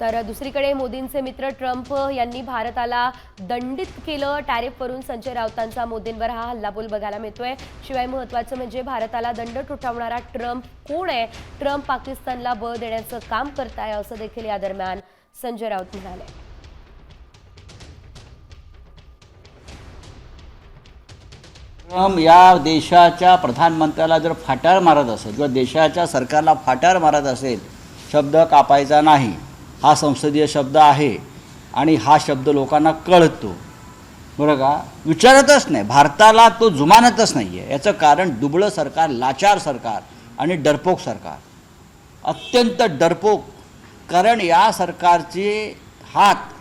तर दुसरीकडे मोदींचे मित्र ट्रम्प यांनी भारताला दंडित केलं. टॅरिफवरून संजय राऊतांचा मोदींवर हा हल्लाबोल बघायला मिळतोय. शिवाय महत्वाचं म्हणजे भारताला दंड ठोठावणारा ट्रम्प कोण आहे? ट्रम्प पाकिस्तानला बळ देण्याचं काम करताय असं देखील या दरम्यान संजय राऊत म्हणाले. ट्रम्प या देशाच्या प्रधानमंत्र्याला जर फाटाळ मारत असेल किंवा देशाच्या सरकारला फाटाळ मारत असेल शब्द कापायचा नाही. हा संसदीय शब्द आहे आणि हा शब्द लोकांना कळतो. बरं का? विचारतच नाही. भारताला तो जुमानतच नाही आहे याचं कारण दुबळं सरकार लाचार सरकार आणि डरपोक सरकार. अत्यंत डरपोक. कारण या सरकारचे हात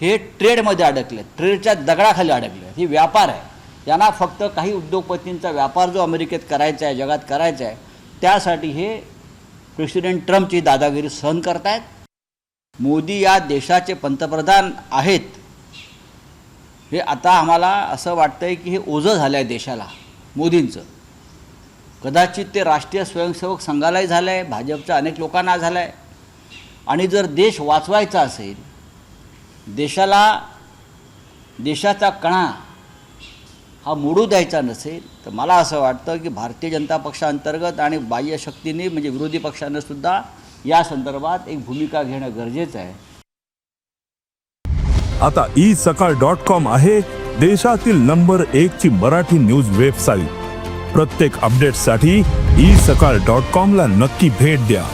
हे ट्रेडमध्ये अडकले ट्रेडच्या दगडाखाली अडकले ही व्यापार आहे. त्यांना फक्त काही उद्योगपतींचा व्यापार जो अमेरिकेत करायचा आहे जगात करायचा आहे त्यासाठी हे प्रेसिडेंट ट्रम्पची दादागिरी सहन करतायत. मोदी या देशाचे पंतप्रधान आहेत. हे आता आम्हाला असं वाटतं आहे की हे ओझं झालं आहे देशाला मोदींचं. कदाचित ते राष्ट्रीय स्वयंसेवक संघालाही झालं आहे भाजपच्या अनेक लोकांना झालं आहे आणि जर देश वाचवायचा असेल देशाला देशाचा कणा हा मोडू द्यायचा नसेल तर मला असं वाटतं की भारतीय जनता पक्षांतर्गत आणि बाह्य शक्तींनी म्हणजे विरोधी पक्षांनीसुद्धा या संदर्भात एक भूमिका घेणं गरजेचं आहे. आता ई सकाळ डॉट कॉम आहे देशातील नंबर एक ची मराठी न्यूज वेबसाईट. प्रत्येक अपडेटसाठी ई सकाळ डॉट कॉम ला नक्की भेट द्या.